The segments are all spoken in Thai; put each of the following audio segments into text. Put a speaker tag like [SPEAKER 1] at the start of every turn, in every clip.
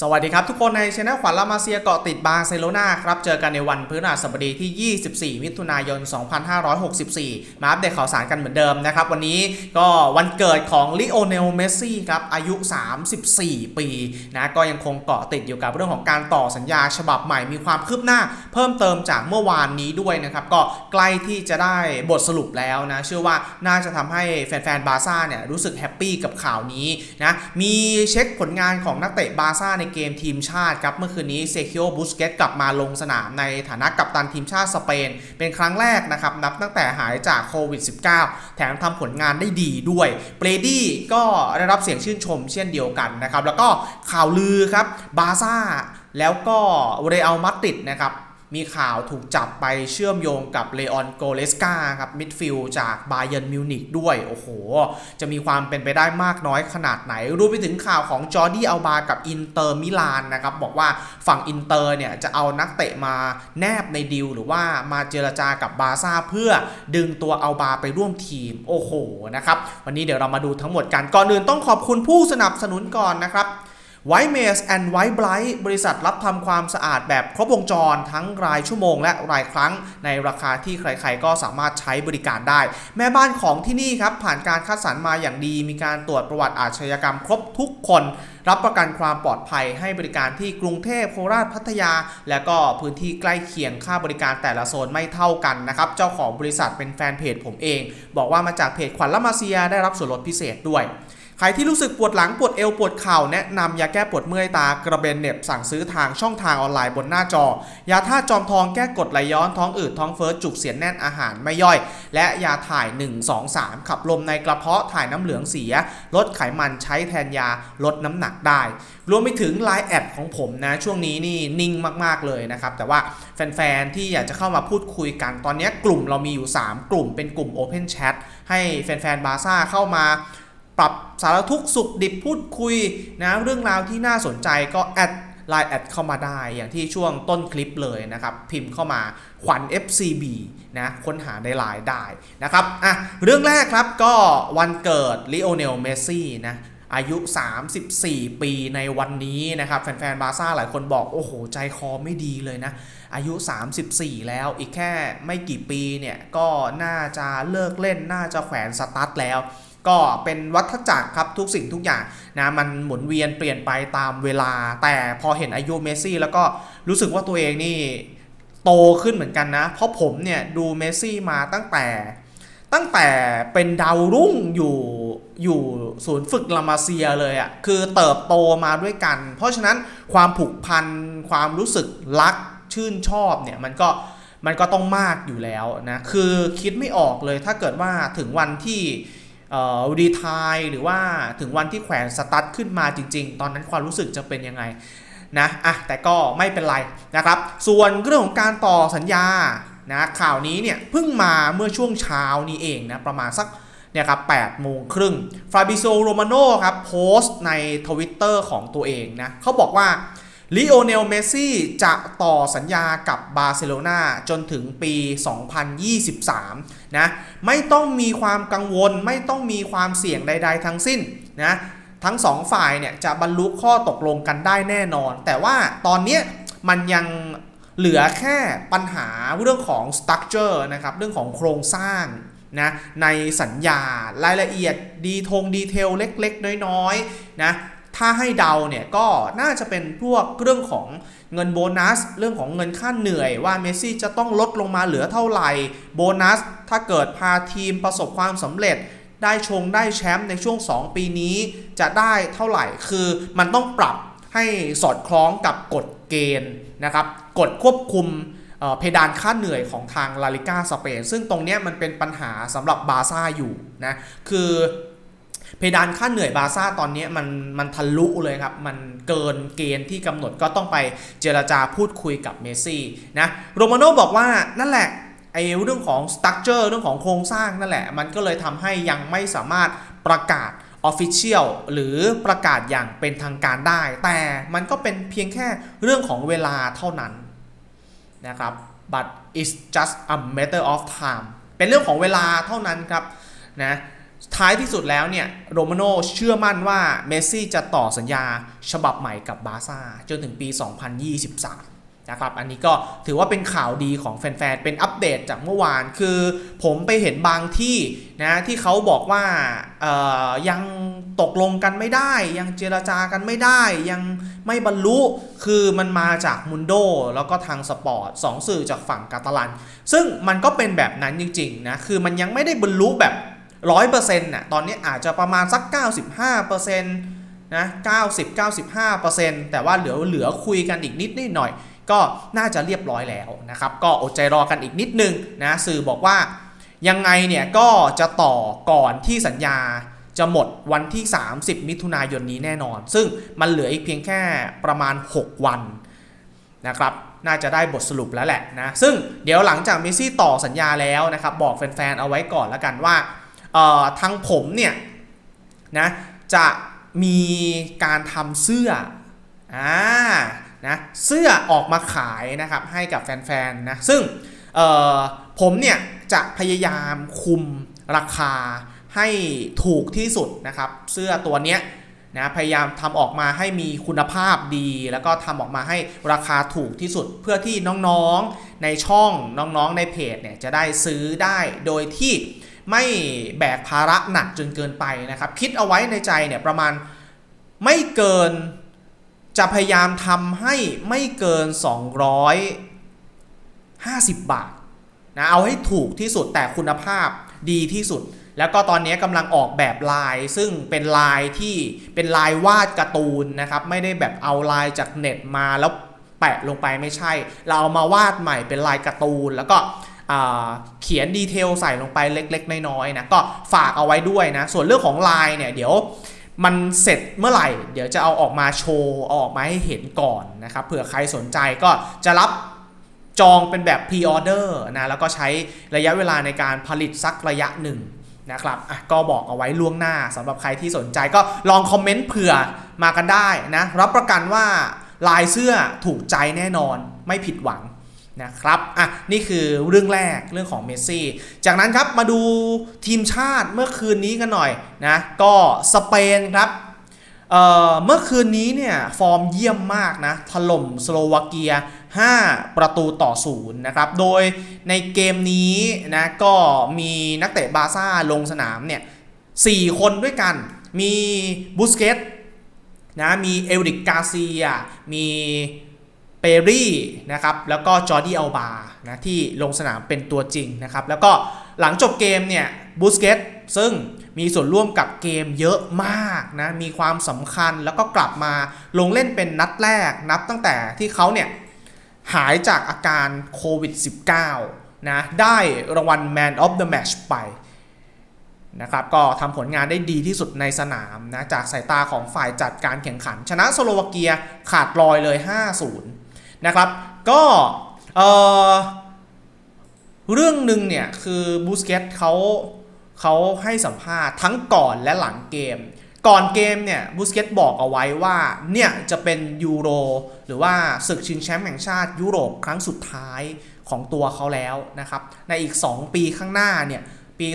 [SPEAKER 1] สวัสดีครับทุกคนในช anel ขวัญลามาเซียเกาะติดบาร์เซโลนาครับ เจอกันในวันพฤหัสบดีที่ 24 มิถุนายน 2564 มาอัปเดตข่าวสารกันเหมือนเดิมนะครับ วันนี้ก็วันเกิดของลิโอเนลเมสซี่ครับ อายุ 34 ปีนะก็ยังคงเกาะติดอยู่กับเรื่องของการต่อสัญญาฉบับใหม่มีความคืบหน้า เพิ่มเติมจากเมื่อวานนี้ด้วยนะครับ ก็ใกล้ที่จะได้บทสรุปแล้วนะเชื่อว่าน่าจะทำให้แฟนๆบาร์ซ่าเนี่ยรู้สึกแฮปปี้กับข่าวนี้นะมีเช็คผลงานของนักเตะบาร์ซ่าในเกมทีมชาติครับเมื่อคืนนี้เซคิโอบุสเกตกลับมาลงสนามในฐานะกัปตันทีมชาติสเปน เป็นครั้งแรกนะครับนับตั้งแต่หายจากโควิด -19 แถมทำผลงานได้ดีด้วยเบรดี้ก็ได้รับเสียงชื่นชมเช่นเดียวกันนะครับแล้วก็ข่าวลือครับบาซ่าแล้วก็เรอัลมาดริดนะครับ มีข่าวถูกจับไปเชื่อมโยงกับเลออนโกเลสกาครับมิดฟิลด์จากบาเยิร์นมิวนิกด้วย โอ้โห จะมีความเป็นไปได้มากน้อยขนาดไหน รวมไปถึงข่าวของจอร์ดี้อัลบากับอินเตอร์มิลานนะครับ บอกว่าฝั่งอินเตอร์เนี่ยจะเอานักเตะมาแนบในดีลหรือว่ามาเจรจากับบาซ่าเพื่อดึงตัวอัลบาไปร่วมทีม โอ้โหนะครับ วันนี้เดี๋ยวเรามาดูทั้งหมดกัน ก่อนอื่นต้องขอบคุณผู้สนับสนุนก่อนนะครับ ไวท์เมสแอนด์ไวท์ไบรท์บริษัทรับทำความสะอาดแบบครบวงจรทั้งรายชั่วโมงและรายครั้ง ในราคาที่ใครๆก็สามารถใช้บริการได้ แม่บ้านของที่นี่ครับ ผ่านการคัดสรรมาอย่างดี มีการตรวจประวัติอาชญากรรมครบทุกคน รับประกันความปลอดภัยให้บริการที่กรุงเทพโคราชพัทยา และก็พื้นที่ใกล้เคียงค่าบริการแต่ละโซนไม่เท่ากันนะครับเจ้าของบริษัทเป็นแฟนเพจผมเอง บอกว่ามาจากเพจขวัญละมาเซียได้รับส่วนลดพิเศษด้วย ใครที่รู้สึกปวดหลังปวดเอวปวดเข่าแนะนำยาแก้ปวดเมื่อยตากระเบนเน็บสั่งซื้อทางช่องทางออนไลน์บนหน้าจอ ยาท่าตุจอมทองแก้กดไหลย้อนท้องอืดท้องเฟ้อจุกเสียดแน่นอาหารไม่ย่อย และยาถ่าย 1 2 3 ขับลมในกระเพาะถ่ายน้ำเหลืองเสีย ลดไขมันใช้แทนยาลดน้ำหนักได้ รวมไปถึงไลน์แอดของผมนะช่วงนี้นี่นิ่งมากๆเลยนะครับแต่ว่าแฟนๆที่อยากจะเข้ามาพูดคุยกันตอนนี้กลุ่มเรามีอยู่ 3 กลุ่มเป็นกลุ่ม Open Chat ให้แฟนๆบาซ่าเข้ามา ปรับสารทุกสุขดิบพูดคุยนะเรื่องราวที่น่าสนใจก็แอดไลน์แอดเข้ามาได้อย่างที่ช่วงต้นคลิปเลยนะครับ พิมพ์เข้ามาขวัญ FCB นะค้นหาในไลน์ได้นะครับอะเรื่องแรกครับก็วันเกิดลิโอเนลเมสซี่นะอายุ 34 ปีในวันนี้นะครับ แฟนๆ บาร์ซ่าหลายคนบอก โอ้โห ใจคอไม่ดีเลยนะ อายุ 34 แล้วอีกแค่ไม่กี่ปีเนี่ย ก็น่าจะเลิกเล่นน่าจะแขวนสตาร์ทแล้ว ก็เป็นวัฏจักรครับทุกสิ่งทุกอย่างนะมันหมุนเวียนเปลี่ยนไปตามเวลา แต่พอเห็นอายุเมสซี่แล้วก็รู้สึกว่าตัวเองนี่โตขึ้นเหมือนกันนะ เพราะผมเนี่ยดูเมสซี่มาตั้งแต่ตั้งแต่เป็นดาวรุ่งอยู่อยู่ศูนย์ฝึกลามาเซียเลยอะ่ะคือเติบโตมาด้วยกัน เพราะฉะนั้นความผูกพันความรู้สึกรักชื่นชอบเนี่ยมันก็มันก็ต้องมากอยู่แล้วนะคือคิดไม่ออกเลยถ้าเกิดว่าถึงวันที่ รีทายหรือว่าถึงวันที่แขวนสตั๊ดขึ้นมาจริง ๆ ตอนนั้นความรู้สึกจะเป็นยังไงนะอะแต่ก็ไม่เป็นไรนะครับ ส่วนเรื่องของการต่อสัญญานะข่าวนี้เนี่ยเพิ่งมาเมื่อช่วงเช้านี้เองนะประมาณสักเนี่ยครับ8โมงครึ่งฟาบิโซโรมาโนครับโพสต์ในทวิตเตอร์ของตัวเองนะเขาบอกว่า ลิโอเนล เมสซี่จะต่อสัญญากับบาร์เซโลนาจนถึงปี 2023 นะ ไม่ต้องมีความกังวล ไม่ต้องมีความเสี่ยงใด ๆ ทั้งสิ้นนะ ทั้งสองฝ่ายเนี่ยจะบรรลุข้อตกลงกันได้แน่นอน แต่ว่าตอนนี้มันยังเหลือแค่ปัญหาเรื่องของ structure นะครับ เรื่องของโครงสร้างนะในสัญญารายละเอียดดีทงดีเทลเล็ก ๆ น้อยๆนะ ถ้าให้เดาเนี่ยก็น่าจะเป็นพวกเรื่องของเงินโบนัส เรื่องของเงินค่าเหนื่อยว่าเมสซี่จะต้องลดลงมาเหลือเท่าไหร่โบนัส ถ้าเกิดพาทีมประสบความสำเร็จได้ชงได้แชมป์ในช่วง 2 ปีนี้จะได้เท่าไหร่คือมันต้องปรับให้สอดคล้องกับกฎเกณฑ์นะครับกฎควบคุมเพดานค่าเหนื่อยของทางลาลิก้าสเปนซึ่งตรงนี้มันเป็นปัญหาสำหรับบาซ่าอยู่นะคือ เพดานค่าเหนื่อยบาซ่าตอนนี้มันมันทะลุเลยครับ มันเกินเกณฑ์ที่กำหนดก็ต้องไปเจรจาพูดคุยกับเมซี่นะโรมาโน่บอกว่านั่นแหละไอ้เรื่องของสตั๊กเจอร์เรื่องของโครงสร้างนั่นแหละ มันก็เลยทำให้ยังไม่สามารถประกาศ Official หรือประกาศอย่างเป็นทางการได้ แต่มันก็เป็นเพียงแค่เรื่องของเวลาเท่านั้นนะครับ but it's just a matter of time เป็นเรื่องของเวลาเท่านั้นครับนะ ท้ายที่สุดแล้วเนี่ยโรมาโนเชื่อมั่นว่าเมสซี่จะต่อสัญญาฉบับใหม่กับบาร์ซ่าจนถึงปี 2023 นะครับ อันนี้ก็ถือว่าเป็นข่าวดีของแฟนๆ เป็นอัปเดตจากเมื่อวาน คือผมไปเห็นบางที่นะที่เขาบอกว่ายังตกลงกันไม่ได้ ยังเจรจากันไม่ได้ ยังไม่บรรลุ คือมันมาจากมุนโดแล้วก็ทางสปอร์ตสองสื่อจากฝั่งกาตาลัน ซึ่งมันก็เป็นแบบนั้นจริงๆนะ คือมันยังไม่ได้บรรลุแบบ ร้อยเปอร์เซ็นต์น่ะตอนนี้อาจจะประมาณสัก 95เปอร์เซ็นต์นะ90 95เปอร์เซ็นต์แต่ว่าเหลือเหลือคุยกันอีกนิดนิดหน่อย ก็น่าจะเรียบร้อยแล้วนะครับ ก็อดใจรอกันอีกนิดนึงนะสื่อบอกว่ายังไงเนี่ยก็จะต่อก่อนที่สัญญาจะหมดวันที่ 30 มิถุนายนนี้แน่นอน ซึ่งมันเหลืออีกเพียงแค่ประมาณ 6 วันนะครับ น่าจะได้บทสรุปแล้วแหละนะ ซึ่งเดี๋ยวหลังจากเมซี่ต่อสัญญาแล้วนะครับ บอกแฟนๆ เอาไว้ก่อนแล้วกันว่า ทางผมเนี่ยนะจะมีการทำเสื้ออ่านะเสื้อออกมาขายนะครับให้กับแฟนๆนะซึ่งผมเนี่ยจะพยายามคุมราคาให้ถูกที่สุดนะครับ เสื้อตัวเนี้ยนะพยายามทำออกมาให้มีคุณภาพดี แล้วก็ทำออกมาให้ราคาถูกที่สุด เพื่อที่น้องๆในช่องน้องๆในเพจเนี่ยจะได้ซื้อได้โดยที่ ไม่แบกภาระหนักจนเกินไปนะครับ คิดเอาไว้ในใจเนี่ยประมาณไม่เกินจะพยายามทำให้ไม่เกิน 250 บาทนะเอาให้ถูกที่สุดแต่คุณภาพดีที่สุด แล้วก็ตอนนี้กำลังออกแบบลาย ซึ่งเป็นลายที่เป็นลายวาดการ์ตูนนะครับ ไม่ได้แบบเอาลายจากเน็ตมาแล้วแปะลงไปไม่ใช่ เราเอามาวาดใหม่เป็นลายการ์ตูนแล้วก็ เขียนดีเทลใส่ลงไปเล็ก ๆ น้อยๆนะก็ฝากเอาไว้ด้วยนะ ส่วนเรื่องของลายเนี่ยเดี๋ยวมันเสร็จเมื่อไหร่ เดี๋ยวจะเอาออกมาโชว์อออกมาให้เห็นก่อนนะครับเผื่อใครสนใจก็จะรับจองเป็นแบบพรีออเดอร์นะแล้วก็ใช้ระยะเวลาในการผลิตสักระยะหนึ่งนะครับอะก็บอกเอาไว้ล่วงหน้าสำหรับใครที่สนใจก็ลองคอมเมนต์เผื่อมากันได้นะรับประกันว่าลายเสื้อถูกใจแน่นอนไม่ผิดหวัง นะครับอะนี่คือเรื่องแรกเรื่องของเมสซี่ จากนั้นครับมาดูทีมชาติเมื่อคืนนี้กันหน่อยนะก็สเปนครับเอ่อเมื่อคืนนี้เนี่ยฟอร์มเยี่ยมมากนะถล่มสโลวาเกีย 5 ประตูต่อศูนย์นะครับโดยในเกมนี้นะก็มีนักเตะบาซ่าลงสนามเนี่ย4คนด้วยกัน มีบูสเกตนะมีเอริกกาเซียมี ปรี่นะครับแล้วก็จอร์ดี้อัลบานะที่ลงสนามเป็นตัวจริงนะครับแล้วก็หลังจบเกมเนี่ยบูสเกตซึ่งมีส่วนร่วมกับเกมเยอะมากนะมีความสำคัญแล้วก็กลับมาลงเล่นเป็นนัดแรกนับตั้งแต่ที่เขาเนี่ยหายจากอาการโควิด -19 นะได้รางวัล Man of the Match ไปนะครับก็ทำผลงานได้ดีที่สุดในสนามนะจากสายตาของฝ่ายจัดการแข่งขัน ชนะสโลวาเกียขาดลอยเลย 5-0 นะครับ ก็เออเรื่องหนึ่งเนี่ยคือบูสเกตเขาเขาให้สัมภาษณ์ทั้งก่อนและหลังเกม ก่อนเกมเนี่ยบูสเกตบอกเอาไว้ว่าเนี่ยจะเป็นยูโรหรือว่าศึกชิงแชมป์แห่งชาติยุโรปครั้งสุดท้ายของตัวเขาแล้วนะครับ ในอีก 2 ปีข้างหน้าเนี่ยปี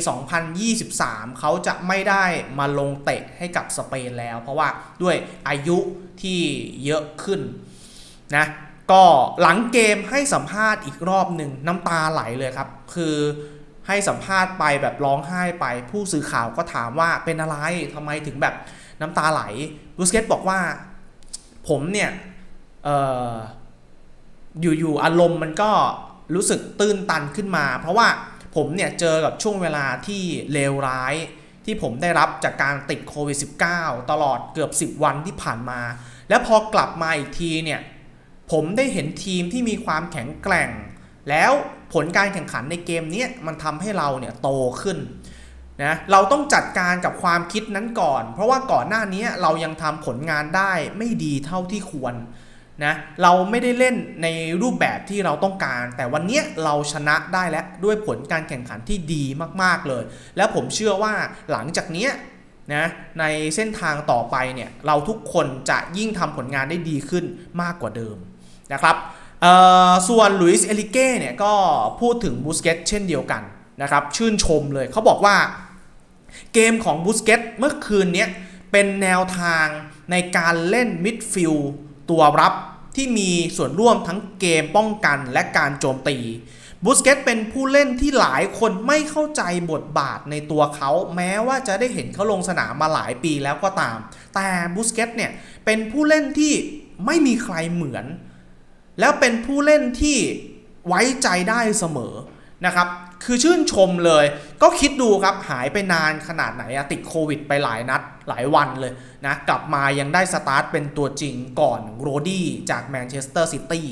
[SPEAKER 1] 2023 เขาจะไม่ได้มาลงเตะให้กับสเปนแล้ว เพราะว่าด้วยอายุที่เยอะขึ้นนะ ก็หลังเกมให้สัมภาษณ์อีกรอบหนึ่งน้ำตาไหลเลยครับ คือให้สัมภาษณ์ไปแบบร้องไห้ไป ผู้สื่อข่าวก็ถามว่าเป็นอะไรทำไมถึงแบบน้ำตาไหลบูสเกตบอกว่า ผมเนี่ยอ่อยู่ๆอารมณ์มันก็รู้สึกตื้นตันขึ้นมา เพราะว่าผมเนี่ยเจอกับช่วงเวลาที่เลวร้าย ที่ผมได้รับจากการติดโควิด -19 ตลอดเกือบ 10 วันที่ผ่านมา แล้วพอกลับมาอีกทีเนี่ย ผมได้เห็นทีมที่มีความแข็งแกร่ง แล้วผลการแข่งขันในเกมนี้มันทำให้เราเนี่ยโตขึ้นนะเราต้องจัดการกับความคิดนั้นก่อน เพราะว่าก่อนหน้านี้เรายังทำผลงานได้ไม่ดีเท่าที่ควรนะเราไม่ได้เล่นในรูปแบบที่เราต้องการ แต่วันนี้เราชนะได้แล้วด้วยผลการแข่งขันที่ดีมากๆเลย แล้วผมเชื่อว่าหลังจากนี้นะในเส้นทางต่อไปเนี่ยเราทุกคนจะยิ่งทำผลงานได้ดีขึ้นมากกว่าเดิม นะครับส่วนลุยส์เอลิเก้เนี่ยก็พูดถึงบูสเกตเช่นเดียวกันนะครับชื่นชมเลยเขาบอกว่าเกมของบูสเกตเมื่อคืนนี้เป็นแนวทางในการเล่นมิดฟิลด์ตัวรับที่มีส่วนร่วมทั้งเกมป้องกันและการโจมตีบูสเกตเป็นผู้เล่นที่หลายคนไม่เข้าใจบทบาทในตัวเขา แม้ว่าจะได้เห็นเขาลงสนามมาหลายปีแล้วก็ตาม แต่บูสเกตเนี่ยเป็นผู้เล่นที่ไม่มีใครเหมือน แล้วเป็นผู้เล่นที่ไว้ใจได้เสมอนะครับ คือชื่นชมเลย ก็คิดดูครับหายไปนานขนาดไหนติดโควิดไปหลายนัดหลายวันเลยนะกลับมายังได้สตาร์ทเป็นตัวจริงก่อนโรดี้จากแมนเชสเตอร์ซิตี้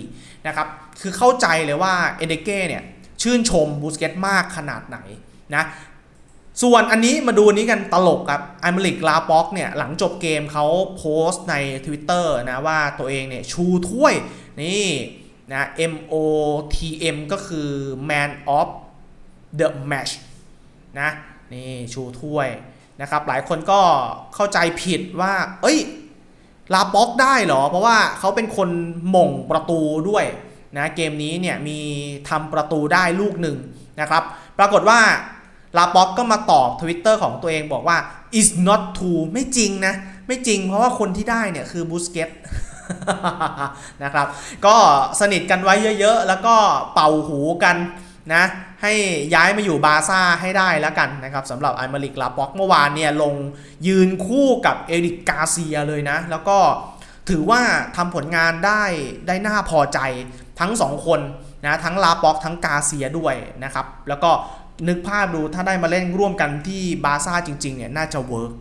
[SPEAKER 1] นะครับ คือเข้าใจเลยว่าเอเดเก้เนี่ยชื่นชมบูสเกตมากขนาดไหนนะส่วนอันนี้มาดูนี้กันตลกครับไอมลิกลาป็อกเนี่ยหลังจบเกมเขาโพสต์ใน Twitter นะว่าตัวเองเนี่ยชูถ้วย นี่นะ M O T M ก็คือ Man of the Match นะนี่ชูถ้วยนะครับ หลายคนก็เข้าใจผิดว่า เอ้ย ลาป็อกได้เหรอ เพราะว่าเขาเป็นคนหม่งประตูด้วยนะเกมนี้เนี่ยมีทำประตูได้ลูกหนึ่งนะครับ ปรากฏว่าลาป็อกก็มาตอบ Twitter ของตัวเองบอกว่า is not true ไม่จริงนะ ไม่จริงเพราะว่าคนที่ได้เนี่ยคือบูสเกต นะครับ ก็สนิทกันไว้เยอะๆ แล้วก็เป่าหูกันนะให้ย้ายมาอยู่บาซ่าให้ได้แล้วกันนะครับสำหรับไอมาริกลาป็อกเมื่อวานเนี่ยลงยืนคู่กับเอริกกาเซียเลยนะ แล้วก็ถือว่าทำผลงานได้ได้น่าพอใจทั้งสองคนนะทั้งลาป็อกทั้งกาเซียด้วยนะครับ แล้วก็นึกภาพดูถ้าได้มาเล่นร่วมกันที่บาซ่าจริงๆเนี่ยน่าจะเวิร์ก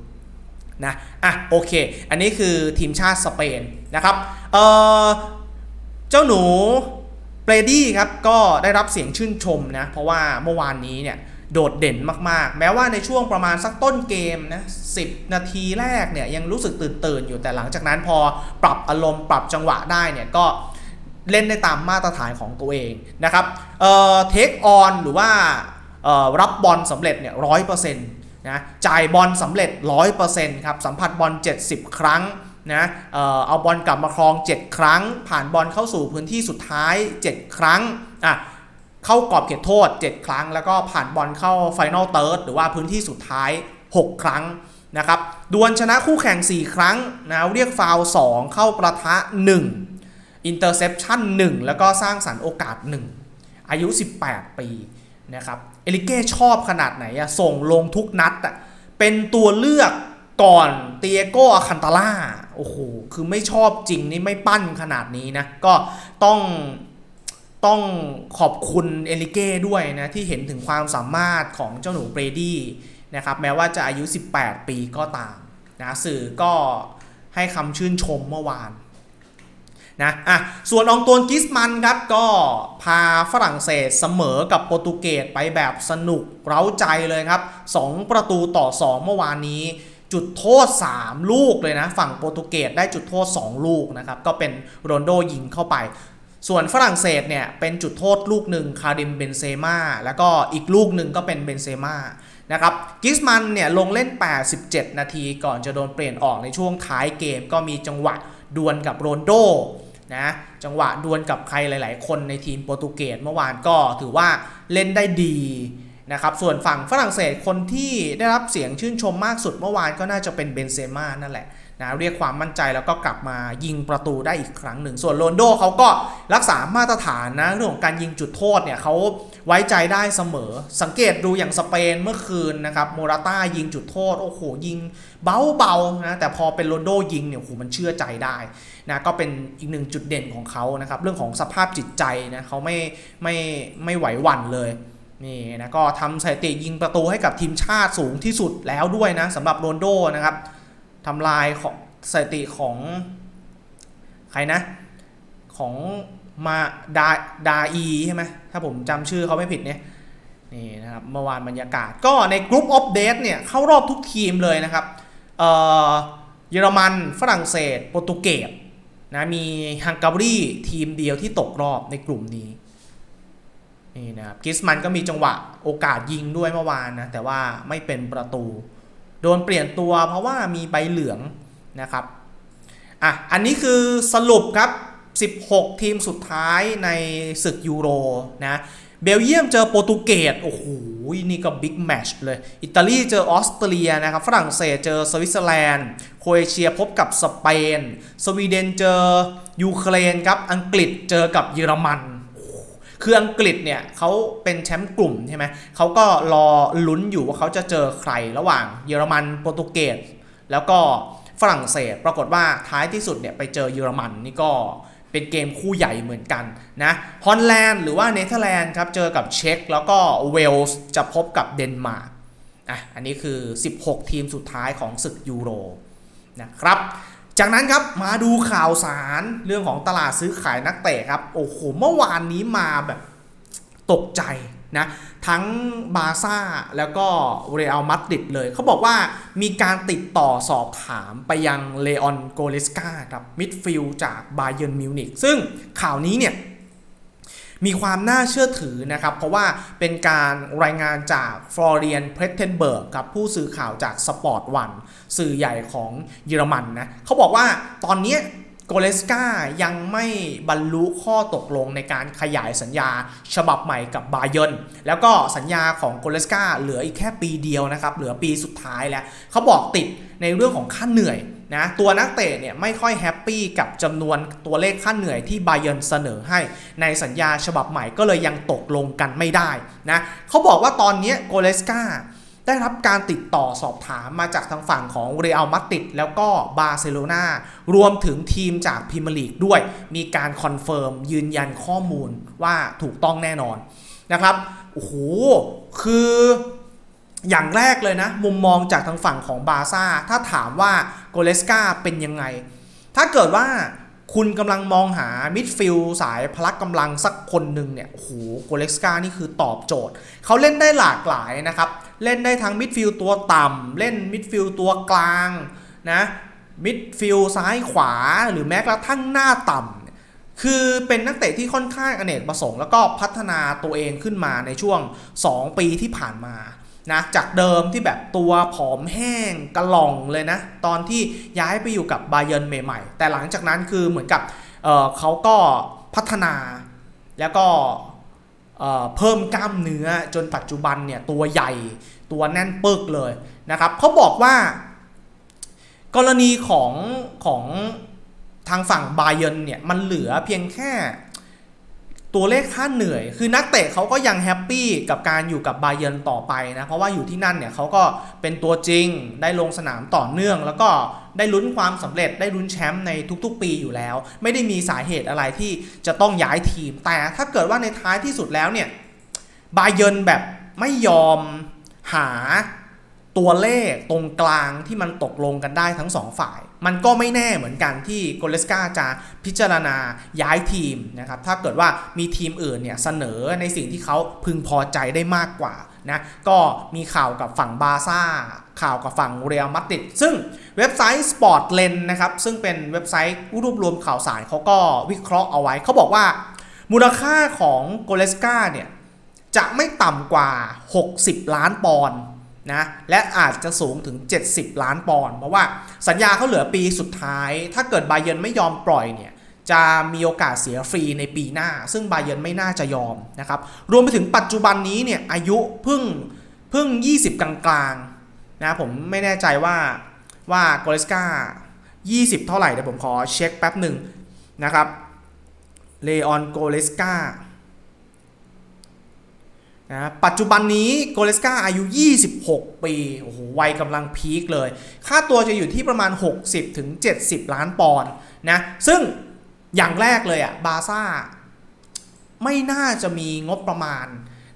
[SPEAKER 1] นะอะโอเค อันนี้คือทีมชาติสเปนนะครับเอ่อเจ้าหนูเบรดี้ครับก็ได้รับเสียงชื่นชมนะเพราะว่าเมื่อวานนี้เนี่ยโดดเด่นมากๆ แม้ว่าในช่วงประมาณสักต้นเกมนะ10นาทีแรกเนี่ยยังรู้สึกตื่นตื่นอยู่แต่หลังจากนั้นพอปรับอารมณ์ปรับจังหวะได้เนี่ยก็เล่นได้ตามมาตรฐานของตัวเองนะครับเอ่อเทคออนหรือว่ารับ บอลสำเร็จเนี่ยร้อยเปอร์เซ็นต์ นะจ่ายบอลสำเร็จ 100%ครับสัมผัสบอล 70 ครั้งนะเอ่อเอาบอลกลับมาครอง 7 ครั้ง ผ่านบอลเข้าสู่พื้นที่สุดท้าย 7 ครั้งอะเข้ากรอบเขตโทษ 7 ครั้ง แล้วก็ผ่านบอลเข้าไฟนอลเติร์ดหรือว่าพื้นที่สุดท้าย 6 ครั้งนะครับดวลชนะคู่แข่ง 4 ครั้งนะเรียกฟาวล์2เข้าประทะ 1 อินเตอร์เซปชัน1แล้วก็สร้างสรรค์โอกาส 1 อายุ 18 ปี นะครับเอลิเก้ชอบขนาดไหนอะส่งลงทุกนัดอะเป็นตัวเลือกก่อนเตียโกอคันตาล่าโอ้โหคือไม่ชอบจริงนี่ไม่ปั้นขนาดนี้นะ ก็ต้องต้องขอบคุณเอลิเก้ด้วยนะ ที่เห็นถึงความสามารถของเจ้าหนูเบรดี้นะครับแม้ว่าจะอายุ 18 ปีก็ตามนะสื่อก็ให้คำชื่นชมเมื่อวาน นะอะส่วนองตวนกิสมันครับก็พาฝรั่งเศสเสมอกับโปรตุเกสไปแบบสนุกเร้าใจเลยครับ 2 ประตูต่อ 2 เมื่อวานนี้ จุดโทษ 3 ลูกเลยนะ ฝั่งโปรตุเกสได้จุดโทษ 2 ลูกนะครับ ก็เป็นโรนโดยิงเข้าไป ส่วนฝรั่งเศสเนี่ย เป็นจุดโทษลูกหนึ่งคาริมเบนเซม่าแล้วก็อีกลูกหนึ่งก็เป็นเบนเซม่านะครับกิสมันเนี่ยลงเล่น 87 นาทีก่อนจะโดนเปลี่ยนออกในช่วงท้ายเกมก็มีจังหวะดวลกับโรนโด นะจังหวะดวลกับใครหลาย ๆ คนในทีมโปรตุเกสเมื่อวานก็ถือว่าเล่นได้ดีนะครับส่วนฝั่งฝรั่งเศสคนที่ได้รับเสียงชื่นชมมากสุดเมื่อวานก็น่าจะเป็นเบนเซม่านั่นแหละ นะเรียกความมั่นใจแล้วก็กลับมายิงประตูได้อีกครั้งหนึ่ง ส่วนโรนโดเขาก็รักษามาตรฐานนะเรื่องของการยิงจุดโทษเนี่ยเขาไว้ใจได้เสมอ สังเกตดูอย่างสเปนเมื่อคืนนะครับโมราต้ายิงจุดโทษ โอ้โห ยิงเบาๆนะแต่พอเป็นโรนโดยิงเนี่ยโอ้โหมันเชื่อใจได้นะก็เป็นอีกหนึ่งจุดเด่นของเขานะครับเรื่องของสภาพจิตใจนะเขาไม่ไม่ไม่ไหวหวั่นเลยนี่นะก็ทำสถิติยิงประตูให้กับทีมชาติสูงที่สุดแล้วด้วยนะสำหรับโรนโดนะครับ ทำลายของสถิติของใครนะ ของมาดาดาอีใช่ไหมถ้าผมจำชื่อเขาไม่ผิดเนี่ยนี่นะครับเมื่อวานบรรยากาศก็ในกรุ๊ปออฟเดตเนี่ยเข้ารอบทุกทีมเลยนะครับเอ่อเยอรมันฝรั่งเศส โปรตุเกสนะมีฮังการีทีมเดียวที่ตกรอบในกลุ่มนี้นี่นะครับกิสมันก็มีจังหวะโอกาสยิงด้วยเมื่อวานนะแต่ว่าไม่เป็นประตู โดนเปลี่ยนตัวเพราะว่ามีใบเหลืองนะครับอะอันนี้คือสรุปครับ 16 ทีมสุดท้ายในศึกยูโรนะเบลเยียมเจอโปรตุเกสโอ้โหนี่ก็บิ๊กแมชเลย อิตาลีเจอออสเตรียนะครับฝรั่งเศสเจอสวิตเซอร์แลนด์โครเอเชียพบกับสเปน สวีเดนเจอยูเครนครับอังกฤษเจอกับเยอรมัน คืออังกฤษเนี่ยเขาเป็นแชมป์กลุ่มใช่ไหมเขาก็รอลุ้นอยู่ว่าเขาจะเจอใครระหว่างเยอรมันโปรตุเกสแล้วก็ฝรั่งเศส ปรากฏว่าท้ายที่สุดเนี่ยไปเจอเยอรมันนี่ก็เป็นเกมคู่ใหญ่เหมือนกันนะฮอลแลนด์หรือว่าเนเธอร์แลนด์ครับเจอกับเช็กแล้วก็เวลส์จะพบกับเดนมาร์กอะอันนี้คือ 16 ทีมสุดท้ายของศึกยูโรนะครับ จากนั้นครับมาดูข่าวสารเรื่องของตลาดซื้อขายนักเตะครับ โอ้โห เมื่อวานนี้มาแบบตกใจนะทั้งบาซ่าแล้วก็เรอัลมาดริดเลย เขาบอกว่ามีการติดต่อสอบถามไปยังเลออนโกเลสกาครับมิดฟิลด์จากบาเยิร์นมิวนิกซึ่งข่าวนี้เนี่ย มีความน่าเชื่อถือนะครับ เพราะว่าเป็นการรายงานจากฟลอเรียนเพรสเทนเบิร์กกับผู้สื่อข่าวจากสปอร์ตวันสื่อใหญ่ของเยอรมันนะเขาบอกว่าตอนนี้โกเลสกายังไม่บรรลุข้อตกลงในการขยายสัญญาฉบับใหม่กับบาเยนแล้วก็สัญญาของโกเลสกาเหลืออีกแค่ปีเดียวนะครับ เหลือปีสุดท้ายแล้วเขาบอกติดในเรื่องของค่าเหนื่อย นะตัวนักเตะเนี่ยไม่ค่อยแฮปปี้กับจำนวนตัวเลขค่าเหนื่อยที่บาเยิร์นเสนอให้ในสัญญาฉบับใหม่ก็เลยยังตกลงกันไม่ได้นะเขาบอกว่าตอนนี้โกเลสกาได้รับการติดต่อสอบถามมาจากทางฝั่งของเรอัลมาดริดแล้วก็บาร์เซโลนารวมถึงทีมจากพรีเมียร์ลีกด้วย มีการคอนเฟิร์มยืนยันข้อมูลว่าถูกต้องแน่นอนนะครับโอ้โหคือ อย่างแรกเลยนะ มุมมองจากทางฝั่งของบาร์ซ่า ถ้าถามว่าโกเลสกาเป็นยังไง ถ้าเกิดว่าคุณกำลังมองหามิดฟิลสายพละกกำลังสักคนหนึ่งเนี่ยโหโกเลสกานี่คือตอบโจทย์ เขาเล่นได้หลากหลายนะครับ เล่นได้ทั้งมิดฟิลตัวต่ำ เล่นมิดฟิลตัวกลางนะมิดฟิลซ้ายขวาหรือแม้กระทั่งหน้าต่ำ คือเป็นนักเตะที่ค่อนข้างอเนกประสงค์ แล้วก็พัฒนาตัวเองขึ้นมาในช่วง 2 ปีที่ผ่านมา นะจากเดิมที่แบบตัวผอมแห้งกระหล่องเลยนะ ตอนที่ย้ายไปอยู่กับบาเยิร์นใหม่ๆ แต่หลังจากนั้นคือเหมือนกับเเขาก็พัฒนาแล้วก็เเพิ่มกล้ามเนื้อจนปัจจุบันเนี่ยตัวใหญ่ตัวแน่นปึกเลยนะครับเขาบอกว่ากรณีของของทางฝั่งบาเยนเนี่ยมันเหลือเพียงแค่ ตัวเลขค่าเหนื่อย คือนักเตะเขาก็ยังแฮปปี้กับการอยู่กับบาเยนต่อไปนะ เพราะว่าอยู่ที่นั่นเนี่ยเขาก็เป็นตัวจริง ได้ลงสนามต่อเนื่อง แล้วก็ได้ลุ้นความสำเร็จ ได้ลุ้นแชมป์ในทุกๆ ปีอยู่แล้ว ไม่ได้มีสาเหตุอะไรที่จะต้องย้ายทีม แต่ถ้าเกิดว่าในท้ายที่สุดแล้วเนี่ยบาเยนแบบไม่ยอมหาตัวเลขตรงกลางที่มันตกลงกันได้ทั้งสองฝ่าย มันก็ไม่แน่เหมือนกันที่โกเลสกาจะพิจารณาย้ายทีมนะครับถ้าเกิดว่ามีทีมอื่นเนี่ยเสนอในสิ่งที่เขาพึงพอใจได้มากกว่านะก็มีข่าวกับฝั่งบาซ่า ข่าวกับฝั่งเรอัลมาดริดซึ่งเว็บไซต์ Sport l e n นะครับซึ่งเป็นเว็บไซต์รวบรวมข่าวสารเขาก็วิเคราะห์เอาไว้เขาบอกว่า มูลค่าของโกเลสกาเนี่ยจะไม่ต่ำกว่า 60 ล้านปอนด์ นะและอาจจะสูงถึง 70 ล้านปอนด์เพราะว่าสัญญาเขาเหลือปีสุดท้าย ถ้าเกิดบาเยนไม่ยอมปล่อยเนี่ยจะมีโอกาสเสียฟรีในปีหน้า ซึ่งบาเยนไม่น่าจะยอมนะครับรวมไปถึงปัจจุบันนี้เนี่ยอายุเพิ่งเพิ่ง 20 กลางๆนะผมไม่แน่ใจว่าว่าโกเลสกา20 เท่าไหร่เดี๋ยวผมขอเช็คแป๊บหนึ่งนะครับเลออนโกเลสกา นะปัจจุบันนี้โกเลสกาอายุ 26 ปี โอ้โห วัยกำลังพีคเลย ค่าตัวจะอยู่ที่ประมาณ60ถึงล้านปอนด์นะ ซึ่งอย่างแรกเลยอะบาซ่า ไม่น่าจะมีงบประมาณ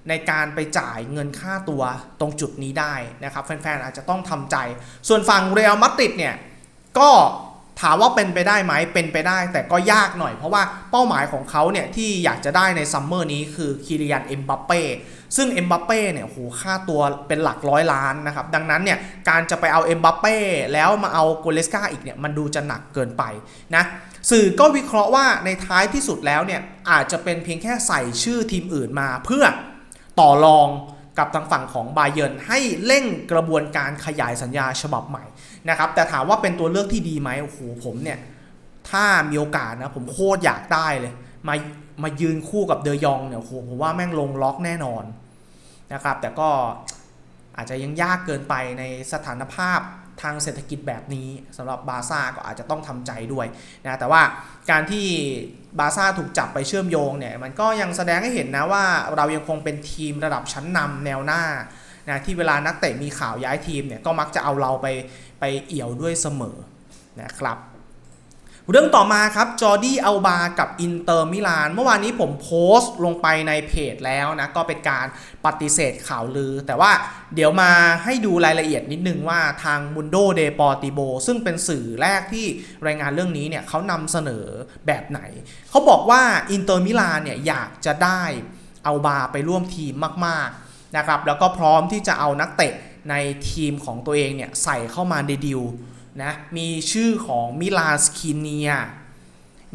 [SPEAKER 1] ในการไปจ่ายเงินค่าตัวตรงจุดนี้ได้นะครับ แฟนๆ อาจจะต้องทำใจ ส่วนฝั่งเรอัลมาดริดเนี่ย ก็ถามว่าเป็นไปได้ไหมเป็นไปได้ แต่ก็ยากหน่อยเพราะว่าเป้าหมายของเขาเนี่ยที่อยากจะได้ในซัมเมอร์นี้คือคิริยันเอ็มบัปเป้ ซึ่งเอ็มบัปเป้เนี่ยโหค่าตัวเป็นหลักร้อยล้านนะครับ ดังนั้นเนี่ยการจะไปเอาเอ็มบัปเป้แล้วมาเอาโกเลสกาอีกเนี่ยมันดูจะหนักเกินไปนะสื่อก็วิเคราะห์ว่าในท้ายที่สุดแล้วเนี่ยอาจจะเป็นเพียงแค่ใส่ชื่อทีมอื่นมาเพื่อต่อรองกับทางฝั่งของบาเยนให้เร่งกระบวนการขยายสัญญาฉบับใหม่นะครับแต่ถามว่าเป็นตัวเลือกที่ดีไหมโอ้โหผมเนี่ยถ้ามีโอกาสนะผมโคตรอยากได้เลย มามายืนคู่กับเดยองเนี่ยโอ้โหผมว่าแม่งลงล็อกแน่นอน นะครับ แต่ก็อาจจะยังยากเกินไปในสถานภาพทางเศรษฐกิจแบบนี้สำหรับบาซ่าก็อาจจะต้องทำใจด้วยนะแต่ว่าการที่บาซ่าถูกจับไปเชื่อมโยงเนี่ยมันก็ยังแสดงให้เห็นนะว่าเรายังคงเป็นทีมระดับชั้นนำแนวหน้านะที่เวลานักเตะมีข่าวย้ายทีมเนี่ยก็มักจะเอาเราไปไปเอี่ยวด้วยเสมอนะครับ เรื่องต่อมาครับจอร์ดี้อัลบากับอินเตอร์มิลานเมื่อวานนี้ผมโพสต์ลงไปในเพจแล้วนะ ก็เป็นการปฏิเสธข่าวลือ แต่ว่าเดี๋ยวมาให้ดูรายละเอียดนิดนึงว่าทางมุนโดเดปอติโบซึ่งเป็นสื่อแรกที่รายงานเรื่องนี้เนี่ยเขานำเสนอแบบไหน เขาบอกว่าอินเตอร์มิลานเนี่ยอยากจะได้อัลบาไปร่วมทีมมากๆนะครับแล้วก็พร้อมที่จะเอานักเตะในทีมของตัวเองเนี่ยใส่เข้ามาในดิว นะมีชื่อของมิลานสคิเนีย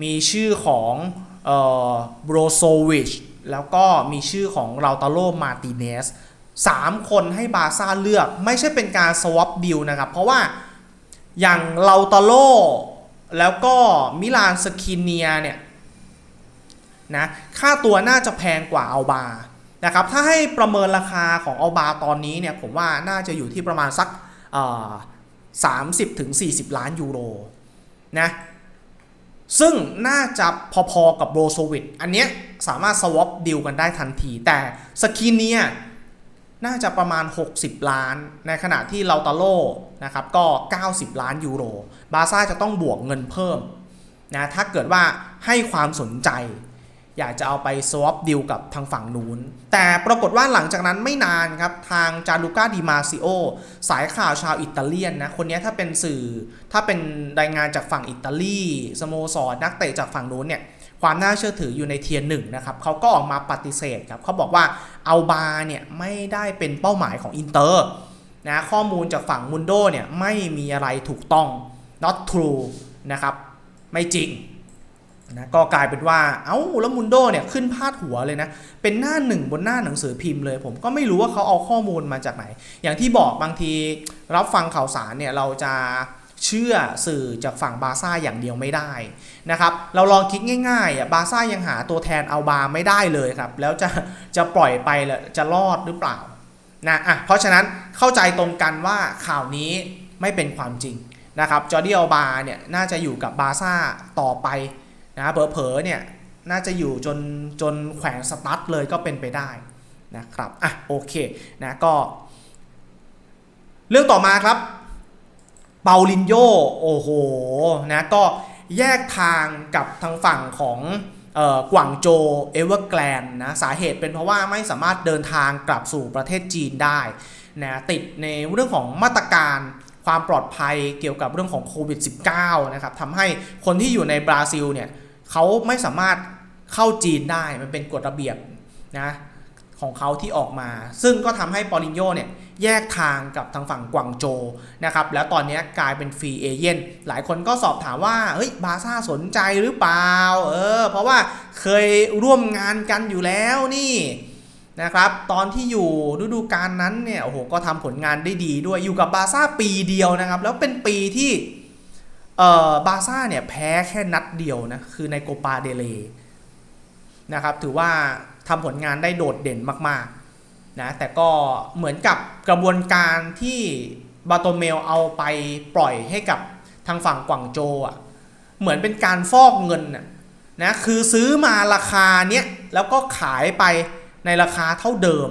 [SPEAKER 1] มีชื่อของเอ่อบรโซวิชแล้วก็มีชื่อของราตาโลมาติเนสสามคนให้บาซ่าเลือกไม่ใช่เป็นการสวอปดิวนะครับ เพราะว่าอย่างเราตาโลแล้วก็มิลานสคิเนียเนี่ยนะค่าตัวน่าจะแพงกว่าอัลบานะครับถ้าให้ประเมินราคาของอัลบาตอนนี้เนี่ยผมว่าน่าจะอยู่ที่ประมาณสักเอ่อ 30ถึง40 ล้านยูโรนะซึ่งน่าจะพอๆกับโรโซวิตอันเนี้ยสามารถสวอปดิวกันได้ทันที แต่สกินเนียน่าจะประมาณ 60 ล้าน ในขณะที่เราตาโลนะครับก็ 90 ล้านยูโร บาซ่าจะต้องบวกเงินเพิ่มนะถ้าเกิดว่าให้ความสนใจ อยากจะเอาไปสวอปดิวกับทางฝั่งนู้น แต่ปรากฏว่าหลังจากนั้นไม่นานครับ ทางจารุก้าดิมาซิโอสายข่าวชาวอิตาเลียนนะ คนนี้ถ้าเป็นสื่อ ถ้าเป็นรายงานจากฝั่งอิตาลีสโมสรนักเตะจากฝั่งนู้นเนี่ยความน่าเชื่อถืออยู่ในเทียร์หนึ่งนะครับเขาก็ออกมาปฏิเสธครับเขาบอกว่าเอาบาเนี่ยไม่ได้เป็นเป้าหมายของอินเตอร์นะข้อมูลจากฝั่งมุนโดเนี่ยไม่มีอะไรถูกต้อง not true นะครับ ไม่จริง นะก็กลายเป็นว่า เอ้าแล้วมุนโดเนี่ยขึ้นพาดหัวเลยนะ เป็นหน้าหนึ่งบนหน้าหนังสือพิมพ์เลย ผมก็ไม่รู้ว่าเขาเอาข้อมูลมาจากไหน อย่างที่บอกบางทีรับฟังข่าวสารเนี่ยเราจะเชื่อสื่อจากฝั่งบาซ่าอย่างเดียวไม่ได้นะครับ เราลองคิดง่ายๆอะบาซ่ายังหาตัวแทนเอาบาไม่ได้เลยครับ แล้วจะจะปล่อยไปล้วจะรอดหรือเปล่านะอะเพราะฉะนั้นเข้าใจตรงกันว่าข่าวนี้ไม่เป็นความจริงนะครับจอร์ดีอัลบาเนี่ยน่าจะอยู่กับบาซ่าต่อไป นะเผลอๆเนี่ยน่าจะอยู่จนจนแขวนสตั๊ดเลยก็เป็นไปได้นะครับอะโอเคนะก็ เรื่องต่อมาครับเปาลินโยโอ้โหนะก็แยกทางกับทางฝั่งของกวางโจเอเวอร์แกลนนะสาเหตุเป็นเพราะว่าไม่สามารถเดินทางกลับสู่ประเทศจีนได้นะติดในเรื่องของมาตรการความปลอดภัยเกี่ยวกับเรื่องของโควิด -19 นะครับทำให้คนที่อยู่ในบราซิลเนี่ย เขาไม่สามารถเข้าจีนได้มันเป็นกฎระเบียบนะของเขาที่ออกมา ซึ่งก็ทำให้ปอลินโยเนี่ยแยกทางกับทางฝั่งกวางโจนะครับแล้วตอนนี้กลายเป็นฟรีเอเย่นหลายคนก็สอบถามว่าเฮ้ยบาซ่าสนใจหรือเปล่าเออเพราะว่าเคยร่วมงานกันอยู่แล้วนี่นะครับตอนที่อยู่ฤดูกาลนั้นเนี่ยโอ้โหก็ทำผลงานได้ดีด้วยอยู่กับบาซ่าปีเดียวนะครับ แล้วเป็นปีที่ เอ่อบาซ่าเนี่ยแพ้แค่นัดเดียวนะคือในโกปาเดเลนะครับถือว่าทำผลงานได้โดดเด่นมากๆนะแต่ก็เหมือนกับกระบวนการที่บาโตเมลเอาไปปล่อยให้กับทางฝั่งกวางโจอะเหมือนเป็นการฟอกเงินน่ะนะคือซื้อมาราคาเนี้ยแล้วก็ขายไปในราคาเท่าเดิม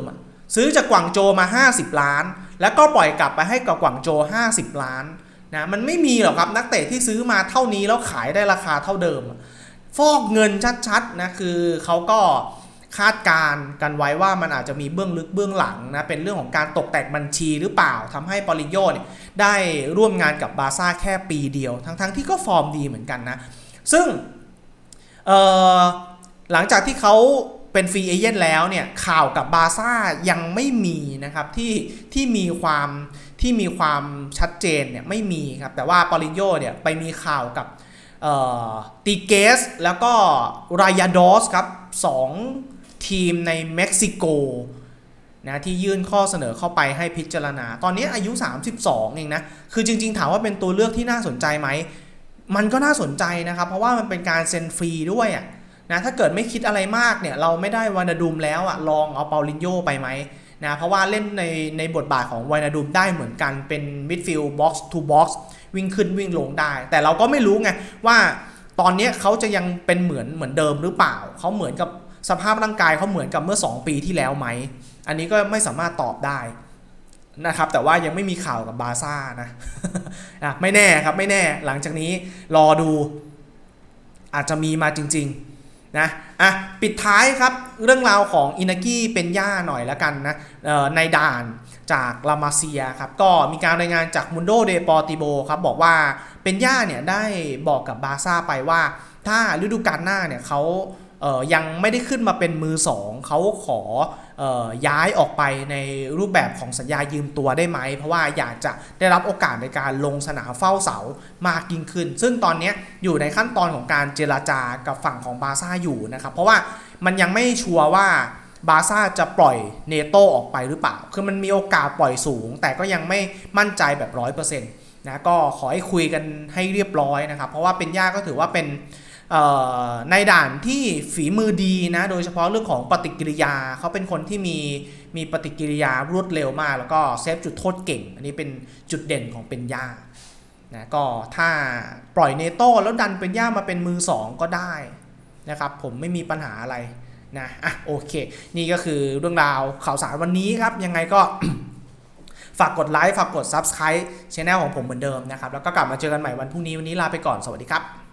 [SPEAKER 1] ซื้อจากกวางโจมา 50 ล้าน แล้วก็ปล่อยกลับไปให้กับกวางโจ 50 ล้าน นะมันไม่มีหรอกครับนักเตะที่ซื้อมาเท่านี้แล้วขายได้ราคาเท่าเดิม ฟอกเงินชัดๆนะคือเขาก็คาดการณ์กันไว้ว่ามันอาจจะมีเบื้องลึกเบื้องหลังนะเป็นเรื่องของการตกแต่งบัญชีหรือเปล่าทำให้ปอริโยเนี่ยได้ร่วมงานกับบาซ่าแค่ปีเดียว ทั้งๆที่ก็ฟอร์มดีเหมือนกันนะ ซึ่งหลังจากที่เขาเป็นฟรีเอเย่นแล้วเนี่ยข่าวกับบาซ่ายังไม่มีนะครับที่ที่มีความ ที่มีความชัดเจนเนี่ยไม่มีครับ แต่ว่าปอริโยเนี่ยไปมีข่าวกับตีเกสแล้วก็รายาดอสครับสองทีมในเม็กซิโกนะที่ยื่นข้อเสนอเข้าไปให้พิจารณา ตอนนี้อายุ 32 เองนะ คือจริง ๆ ถามว่าเป็นตัวเลือกที่น่าสนใจไหม มันก็น่าสนใจนะครับ เพราะว่ามันเป็นการเซ็นฟรีด้วยอะนะถ้าเกิดไม่คิดอะไรมากเนี่ยเราไม่ได้วานาดุมแล้วอะลองเอาเปาลินโยไปไหม นะเพราะว่าเล่นในในบทบาทของวานาดุมได้เหมือนกันเป็นมิดฟิลด์บ็อกซ์ทูบ็อกซ์วิ่งขึ้นวิ่งลงได้ แต่เราก็ไม่รู้ไงว่าตอนนี้เขาจะยังเป็นเหมือนเหมือนเดิมหรือเปล่า เขาเหมือนกับสภาพร่างกายเขาเหมือนกับเมื่อ 2 ปีที่แล้วไหม อันนี้ก็ไม่สามารถตอบได้นะครับแต่ว่ายังไม่มีข่าวกับบาซ่านะอะไม่แน่ครับไม่แน่หลังจากนี้รอดูอาจจะมีมาจริง ๆ นะอะปิดท้ายครับเรื่องราวของอินากี้เป็นย่าหน่อยแล้วกันนะในด่านจากลามาเซียครับก็มีการรายงานจากมุนโดเดปอติโบครับบอกว่าเป็นย่าเนี่ยได้บอกกับบาร์ซ่าไปว่า ถ้าฤดูกาลหน้าเนี่ยเขายังไม่ได้ขึ้นมาเป็นมือสองเขาขอ ย้ายออกไปในรูปแบบของสัญญายืมตัวได้ไหม เพราะว่าอยากจะได้รับโอกาสในการลงสนามเฝ้าเสามากยิ่งขึ้น ซึ่งตอนนี้อยู่ในขั้นตอนของการเจราจากับฝั่งของบาซ่าอยู่นะครับ เพราะว่ามันยังไม่ชัวร์ว่าบาซ่าจะปล่อยเนโตออกไปหรือเปล่า คือมันมีโอกาสปล่อยสูง แต่ก็ยังไม่มั่นใจแบบร้อยเปอร์เซ็นต์นะก็ขอให้คุยกันให้เรียบร้อยนะครับ เพราะว่าเป็นย่าก็ถือว่าเป็น ในด่านที่ฝีมือดีนะ โดยเฉพาะเรื่องของปฏิกิริยาเขาเป็นคนที่มีมีปฏิกิริยารวดเร็วมาก แล้วก็เซฟจุดโทษเก่ง อันนี้เป็นจุดเด่นของเป็นย่านะก็ถ้าปล่อยเนโต้แล้วดันเป็นย่ามาเป็นมือสองก็ได้นะครับ ผมไม่มีปัญหาอะไรนะอะโอเค นี่ก็คือเรื่องราวข่าวสารวันนี้ครับ ยังไงก็ฝากกดไลค์ฝากกด Subscribe ช่องของผมเหมือนเดิมนะครับ แล้วก็กลับมาเจอกันใหม่วันพรุ่งนี้วันนี้ลาไปก่อนสวัสดีครับ